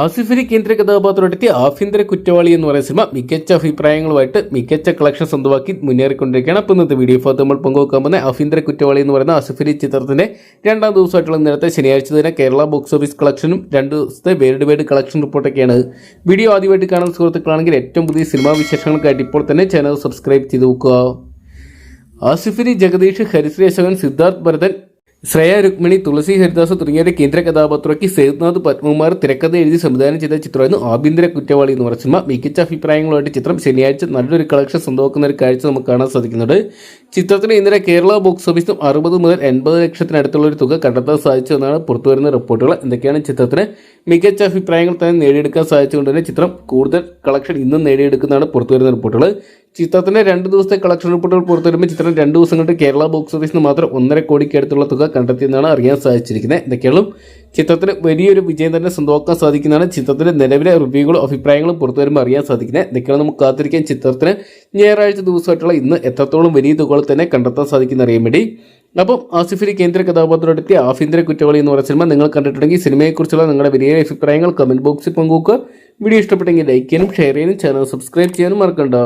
ആസിഫലി കേന്ദ്ര കഥാപാത്രമെടുത്തിയ ആഭ്യന്തര കുറ്റവാളി എന്ന് പറയുന്ന സിനിമ മികച്ച അഭിപ്രായങ്ങളുമായിട്ട് മികച്ച കളക്ഷൻ സ്വന്തമാക്കി മുന്നേറിക്കൊണ്ടിരിക്കുകയാണ്. അപ്പോൾ ഇന്നത്തെ വീഡിയോ ഫോർ നമ്മൾ പങ്കുവെക്കാൻ പോകുന്ന ആഭ്യന്തര കുറ്റവാളി എന്ന് പറയുന്ന ആസിഫിലി ചിത്രത്തിന്റെ രണ്ടാം ദിവസമായിട്ടുള്ള നേരത്തെ ശനിയാഴ്ച തന്നെ കേരള ബോക്സ് ഓഫീസ് കളക്ഷനും രണ്ട് ദിവസത്തെ വേൾഡ് വൈഡ് കളക്ഷൻ റിപ്പോർട്ടൊക്കെയാണ് വീഡിയോ ആദ്യമായിട്ട് കാണുന്ന സുഹൃത്തുക്കളാണെങ്കിൽ ഏറ്റവും പുതിയ സിനിമാ വിശേഷങ്ങൾക്കായിട്ട് ഇപ്പോൾ തന്നെ ചാനൽ സബ്സ്ക്രൈബ് ചെയ്ത് നോക്കുക. ആസിഫിലി ജഗദീഷ് ഹരിശ്രീ അശോകൻ സിദ്ധാർത്ഥ് ഭരതൻ ശ്രേയ രുക്മിണി തുളസി ഹരിദാസ് തുടങ്ങിയവരുടെ കേന്ദ്ര കഥാപാത്രമാക്കി സേതുനാഥ് പത്മകുമാർ തിരക്കഥ എഴുതി സംവിധാനം ചെയ്ത ചിത്രമായിരുന്നു ആഭ്യന്തര കുറ്റവാളി എന്ന് പറഞ്ഞ സിനിമ. മികച്ച അഭിപ്രായങ്ങളുമായിട്ട് ചിത്രം ശനിയാഴ്ച നല്ലൊരു കളക്ഷൻ സ്വന്തമാക്കുന്ന ഒരു കാഴ്ച നമുക്ക് കാണാൻ സാധിക്കുന്നുണ്ട്. ചിത്രത്തിന് ഇന്നലെ കേരള ബോക്സ് ഓഫീസിലും അറുപത് മുതൽ എൺപത് ലക്ഷത്തിനടുത്തുള്ള ഒരു തുക കണ്ടെത്താൻ സാധിച്ചതെന്നാണ് പുറത്തുവരുന്ന റിപ്പോർട്ടുകൾ. എന്തൊക്കെയാണ് ചിത്രത്തിന് മികച്ച അഭിപ്രായങ്ങൾ തന്നെ നേടിയെടുക്കാൻ സാധിച്ചുകൊണ്ട് തന്നെ ചിത്രം കൂടുതൽ കളക്ഷൻ ഇന്നും നേടിയെടുക്കുന്നതാണ് പുറത്തുവരുന്ന റിപ്പോർട്ടുകൾ. ചിത്രത്തിന്റെ രണ്ട് ദിവസത്തെ കളക്ഷൻ റിപ്പോർട്ടുകൾ പുറത്തുവരുമ്പോൾ ചിത്രം രണ്ട് ദിവസം കൊണ്ട് കേരള ബോക്സ് ഓഫീസിന് മാത്രം ഒന്നര കോടിക്ക് അടുത്തുള്ള തുക കണ്ടെത്തിയെന്നാണ് അറിയാൻ സാധിച്ചിരിക്കുന്നത്. എന്തൊക്കെയാണ് ചിത്രത്തിന് വലിയൊരു വിജയം തന്നെ സ്വന്തമാക്കാൻ സാധിക്കുന്നതാണ്. ചിത്രത്തിന്റെ നിലവിലെ റിവ്യൂകളും അഭിപ്രായങ്ങളും പുറത്തു വരുമ്പോൾ അറിയാൻ സാധിക്കുന്നത്. എന്തൊക്കെയാണ് നമുക്ക് കാത്തിരിക്കാൻ ചിത്രത്തിന് ഞായറാഴ്ച ദിവസമായിട്ടുള്ള ഇന്ന് എത്രത്തോളം വലിയ തുകകൾ തന്നെ കണ്ടെത്താൻ സാധിക്കുന്ന അറിയാൻ വേണ്ടി. അപ്പം ആസിഫിലി കേന്ദ്ര കഥാപാത്രത്തിൽ ആഭ്യന്തര കുറ്റവാളി എന്ന് പറയുന്ന സിനിമ നിങ്ങൾ കണ്ടിട്ടുണ്ടെങ്കിൽ സിനിമയെക്കുറിച്ചുള്ള നിങ്ങളുടെ വലിയ അഭിപ്രായങ്ങൾ കമന്റ് ബോക്സിൽ പങ്കുവെക്കുക. വീഡിയോ ഇഷ്ടപ്പെട്ടെങ്കിൽ ലൈക്ക് ചെയ്യാനും ഷെയർ ചെയ്യാനും ചാനൽ സബ്സ്ക്രൈബ് ചെയ്യാനും മറക്കണ്ട.